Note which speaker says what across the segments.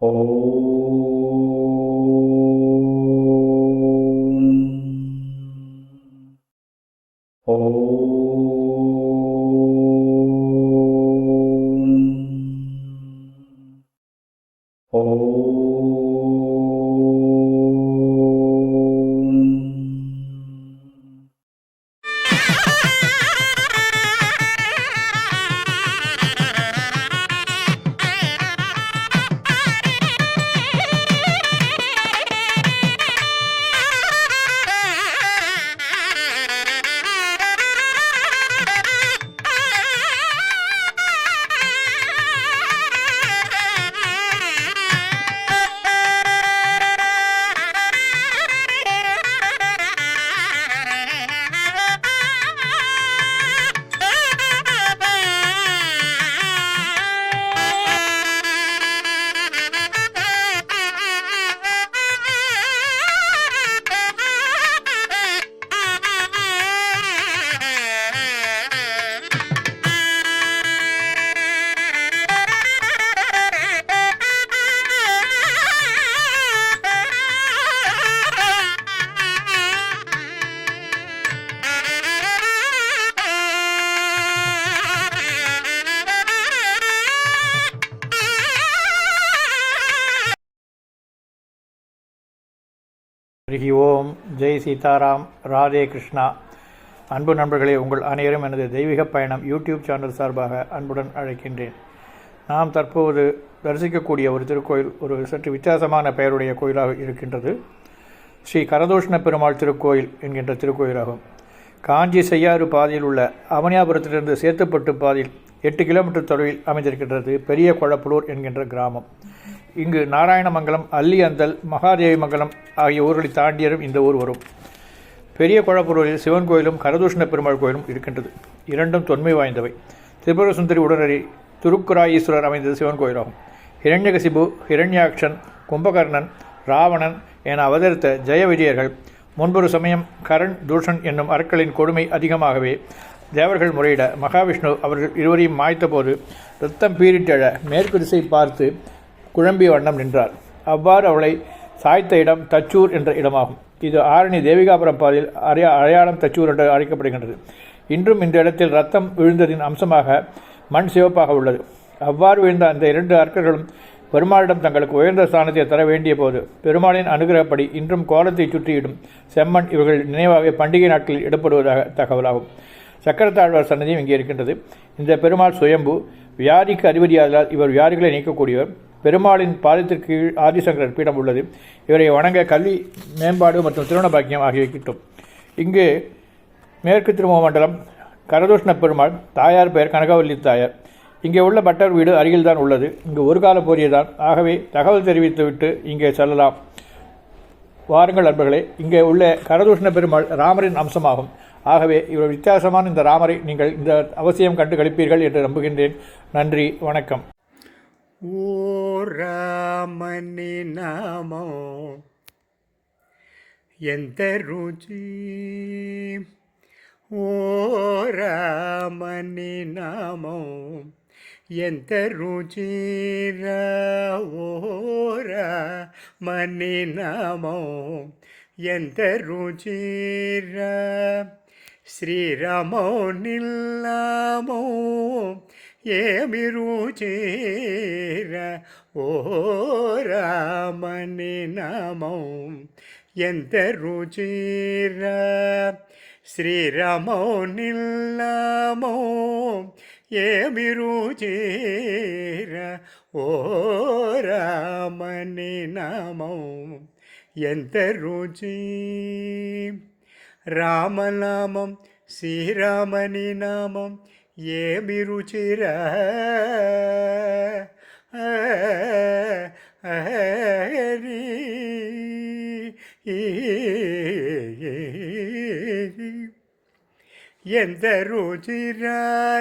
Speaker 1: Oh. Hari ஓம். ஜெய் சீதாராம். ராதே கிருஷ்ணா. அன்பு நண்பர்களே உங்கள் அனைவரும் எனது தெய்வீக பயணம் யூடியூப் சேனல் சார்பாக அன்புடன் அழைக்கின்றேன். நாம் தற்போது தரிசிக்கக்கூடிய ஒரு திருக்கோயில் ஒரு சற்று வித்தியாசமான பெயருடைய கோயிலாக இருக்கின்றது. ஸ்ரீ கரதோஷ்ண பெருமாள் திருக்கோயில் என்கின்ற திருக்கோயிலாகும். காஞ்சி செய்யாறு பாதையில் உள்ள அவனியாபுரத்திலிருந்து சேத்துப்பட்டு பாதையில் எட்டு கிலோமீட்டர் தொலைவில் அமைந்திருக்கின்றது பெரிய கொழப்புலூர் என்கின்ற கிராமம். இங்கு நாராயணமங்கலம் அல்லியந்தல் மகாதேவி மங்கலம் ஆகிய ஊர்களை தாண்டியரும் இந்த ஊர் வரும். பெரிய குழப்பூரில் சிவன் கோயிலும் கரதூஷ்ண பெருமாள் கோயிலும் இருக்கின்றது. இரண்டும் தொன்மை வாய்ந்தவை. திரிபுர சுந்தரி உடனடி திருக்குராயீஸ்வரர் அமைந்தது சிவன் கோயிலாகும். ஹிரண்யகசிபு ஹிரண்யாக்ஷன் கும்பகர்ணன் ராவணன் என அவதரித்த ஜெய விஜயர்கள் முன்பொரு சமயம் கரண் தூஷன் என்னும் அறக்களின் கொடுமை அதிகமாகவே தேவர்கள் முறையிட மகாவிஷ்ணு அவர்கள் இருவரையும் மாய்த்தபோது ரத்தம் பீரிட்டெழ மேற்கு திசை பார்த்து குழம்பிய வண்ணம் நின்றார் அவ்வாறு அவளை சாய்த்த இடம் தச்சூர் என்ற இடமாகும். இது ஆரணி தேவிகாபுரம் பாதையில் அரையா அடையாளம் தச்சூர் என்று அழைக்கப்படுகின்றது. இன்றும் இந்த இடத்தில் ரத்தம் விழுந்ததின் அம்சமாக மண் சிவப்பாக உள்ளது. அவ்வாறு விழுந்த அந்த இரண்டு அர்க்கர்களும் பெருமாளிடம் தங்களுக்கு உயர்ந்த ஸ்தானத்தை தர வேண்டிய போது பெருமாளின் அனுகிரகப்படி இன்றும் கோலத்தை சுற்றியிடும் செம்மண் இவர்கள் நினைவாக பண்டிகை நாட்களில் இடப்படுவதாக தகவலாகும். சக்கரத்தாழ்வார் சன்னதியும் இங்கே இருக்கின்றது. இந்த பெருமாள் சுயம்பு வியாதிக்கு அதிபதியாதலால் இவர் வியாதிகளை நீக்கக்கூடியவர். பெருமாளின் பாதத்திற்கு கீழ் ஆதிசங்கரர் பீடம் உள்ளது. இவரை வணங்க கல்வி மேம்பாடு மற்றும் திருமண பாக்கியம் ஆகியவை கிட்டும். இங்கு மேற்கு திருமுக மண்டலம் கரதோஷ்ண பெருமாள் தாயார் பெயர் கனகவல்லி தாயார். இங்கே உள்ள பட்டர் வீடு அருகில்தான் உள்ளது. இங்கு ஒரு கால போரியதான். ஆகவே தகவல் தெரிவித்துவிட்டு இங்கே செல்லலாம். வாருங்கள் நண்பர்களே இங்கே உள்ள கரதூஷ்ண பெருமாள் ராமரின் அம்சமாகும். ஆகவே இவர் வித்தியாசமான இந்த ராமரை நீங்கள் இந்த அவசியம் கண்டு கழிப்பீர்கள் என்று நம்புகின்றேன். நன்றி வணக்கம்.
Speaker 2: ஓ రామని నామో ఎంత రుచి ఓ రామని నామో ఎంత రుచిరా ఓ రామని నామో ఎంత రుచిరా శ్రీరామో నిల్లామో ఏమి రుచిర ఓ రామని నామం ఎంత రుచిర శ్రీరామో నిల్లామో ఏమి రుచిర ఓ రామని నామం ఎంత రుచి రామనామం శ్రీరామని నామం ఏమి రుచిరా ఎంత రుచిరా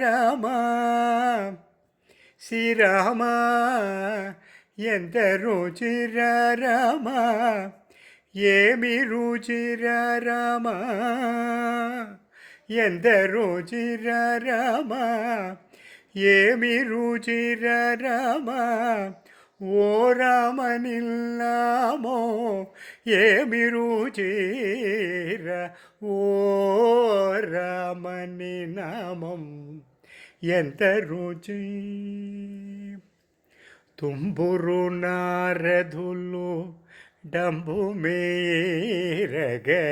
Speaker 2: రామా శ్రీరామా ఎంత రుచిరా రామా ఏమి రుచిరా రామా ఎంత రుచిర రామ ఏమి రుచిర రామ ఓ రామనిల్లామో ఏమి రుచిర ఓ రామని నామం ఎంత రుచి ತುಂಬುರು ನಾರದುಲು ಡಂಬು ಮೇರಗೆ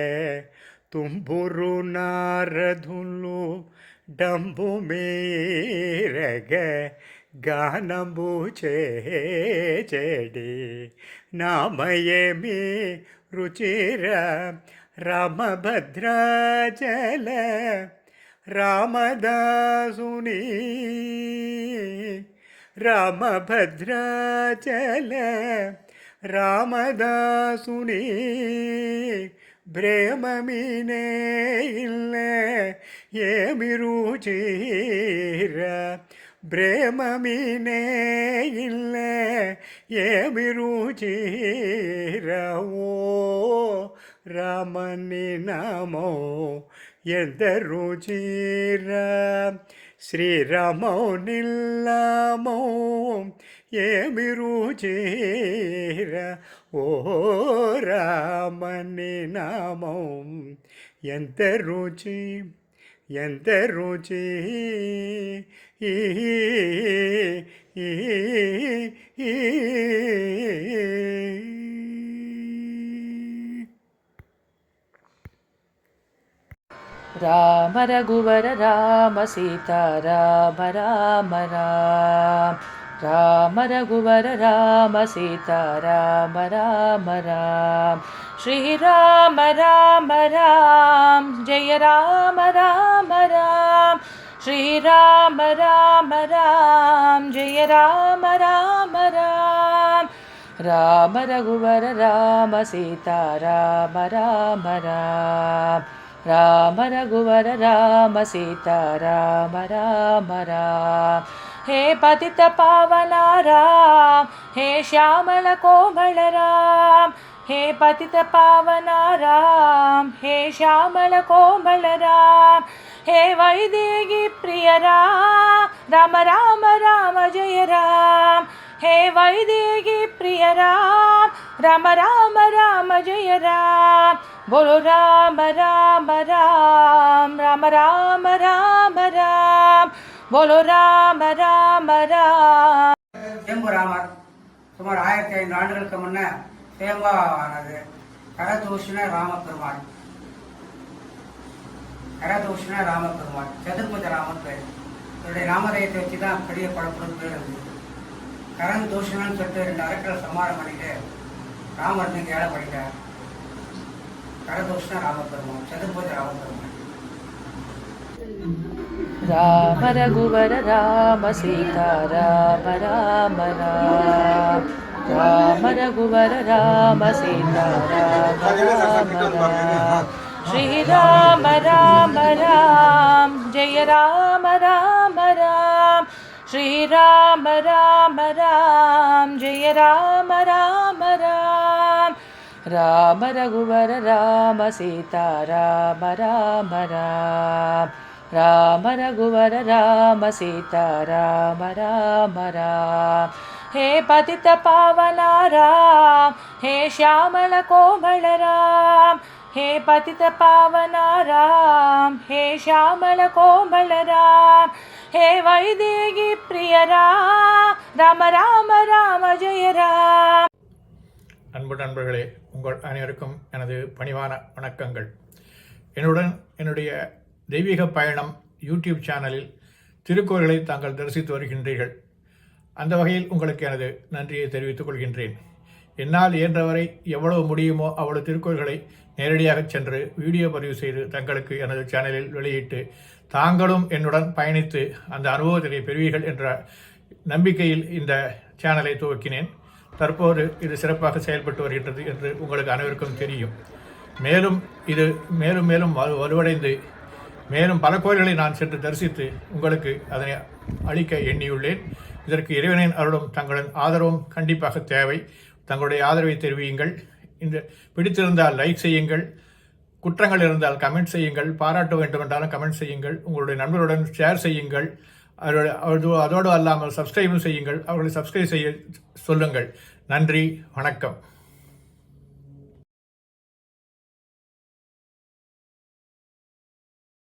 Speaker 2: ತುಂಬುರು ನಾರದುಲು డంబు మీరగ గానంబు చేడి నామయేమి రుచిర రామభద్రాచల రామదాసుని రామభద్రాచల ராமதாசுனே பிரேமமினே இல்லை ஏமிரு ಚೀರ ಪ್ರೇಮ ಮೀನೇ ಇಲ್ಲ ಏಮಿ ರುಚೀರವೋ ರಾಮನಿ ನಮೋ ಎಂದರು ಚೀರ శ్రీరామో నిల్లమో ఏమి రుచిర ఓ రామని నామం ఎంత రుచి
Speaker 3: എന്ത് രുചി. രാമ രഘുവര രാമ സീതാരാമ രാമ രാമ രാമ. രഘുവര രാമ സീതാരാമ രാമ രാമ. श्रीराम राम राम जय राम राम राम श्रीराम राम राम जय राम राम राम राम रघुवर राम सीता राम राम राम राम रघुवर राम सीता राम राम राम हे पतितपावना राम हे श्यामलकोमल राम हे पतितपावना राम हे श्यामलकोमलराम हे वैदेही प्रियराम राम राम राम जय राम हे वैदेही प्रियराम राम राम राम जय राम बोलो राम राम राम राम राम राम राम बोलो राम राम राम
Speaker 4: எம்பு ராமர் சுமார் ஆயிரத்தி ஐந்து ஆண்டுகளுக்கு முன்ன தேம்பாவானது கடதூஷண ராமபெருமாள் கடதூஷண ராமபெருமாள் சதுர்புஜ ராமன் பேர். இவருடைய நாமதயத்தை வச்சு தான் பெரிய குழப்பம் பேர் இருந்தது கரண் தூஷணன்னு சொல்லிட்டு ரெண்டு அரக்கரை சமாரம் பண்ணிட்டு ராமர் நீங்க ஏழை படிக்கிறார் கடதூஷண ராமபெருமாள் சதுர்புஜ ராமபெருமாள்
Speaker 3: ராம ரகுவர ராம சீதா ராம ராம ராம राम रघुवर राम सीता राम राम। राम जय राम राम राम श्री राम राम जय राम राम राम। राम रघुवर राम सीता राम राम। राम रघुवर राम सीता राम राम राम हे पतित पावन राम हे श्यामल कोमल राम हे पतित पावन राम हे श्यामल कोमल राम हे वैदेगी प्रिय राम राम राम राम जय राम
Speaker 1: அன்பு நண்பர்களே உங்கள் அனைவருக்கும் எனது பணிவான வணக்கங்கள் என்னுடன் என்னுடைய தெய்வீக பயணம் யூடியூப் சேனலில் திருக்கோயில்களை தாங்கள் தரிசித்து வருகின்றீர்கள் அந்த வகையில் உங்களுக்கு எனது நன்றியை தெரிவித்துக் கொள்கின்றேன். என்னால் இயன்றவரை எவ்வளவு முடியுமோ அவ்வளவு திருக்குறள்களை நேரடியாக சென்று வீடியோ பதிவு செய்து தங்களுக்கு எனது சேனலில் வெளியிட்டு தாங்களும் என்னுடன் பயணித்து அந்த அனுபவத்தினை பெறுவீர்கள் என்ற நம்பிக்கையில் இந்த சேனலை துவக்கினேன். தற்போது இது சிறப்பாக செயல்பட்டு வருகின்றது என்று உங்களுக்கு அனைவருக்கும் தெரியும். மேலும் இது மேலும் மேலும் வலு- வலுவடைந்து மேலும் பல கோயில்களை நான் சென்று தரிசித்து உங்களுக்கு அதனை அளிக்க எண்ணியுள்ளேன். இதற்கு இறைவனின் அருளும் தங்களின் ஆதரவும் கண்டிப்பாக தேவை. தங்களுடைய ஆதரவை தெரிவியுங்கள். இந்த பிடித்திருந்தால் லைக் செய்யுங்கள். குற்றங்கள் இருந்தால் கமெண்ட் செய்யுங்கள். பாராட்ட வேண்டுமென்றாலும் கமெண்ட் செய்யுங்கள். உங்களுடைய நண்பர்களுடன் ஷேர் செய்யுங்கள். அதோட அதோடு அல்லாமல் சப்ஸ்கிரைபும் செய்யுங்கள். அவர்களை சப்ஸ்கிரைப் செய்ய சொல்லுங்கள். நன்றி. வணக்கம்.